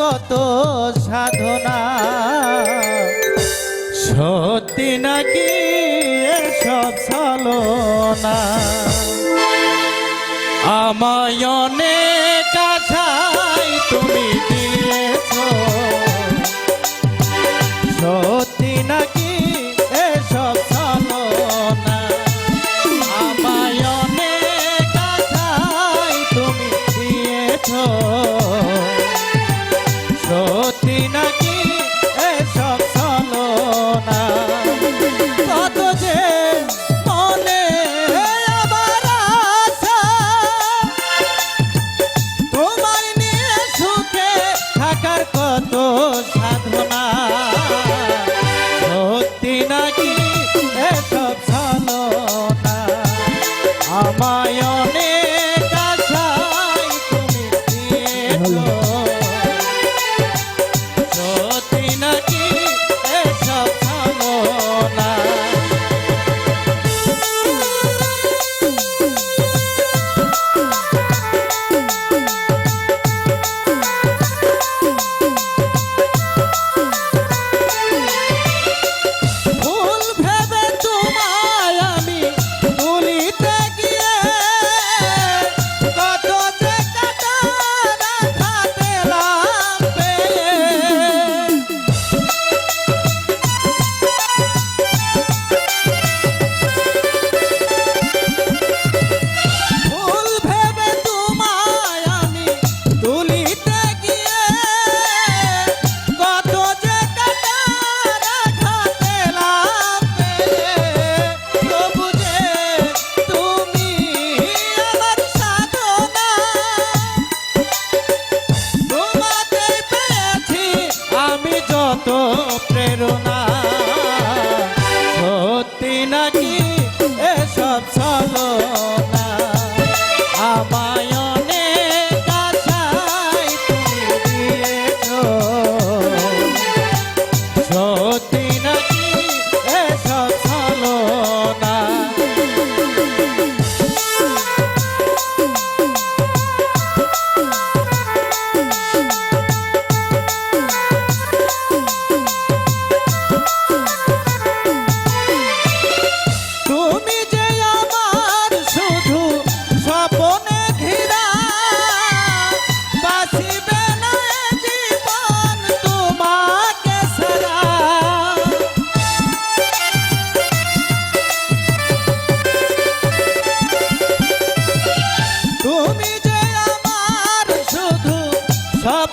কত সাধনা। সত্যি নাকি এসব না আমায় অনেক আশায় তুমি দিয়ে আমি তুমি যে আমার শুধু সব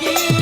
aquí.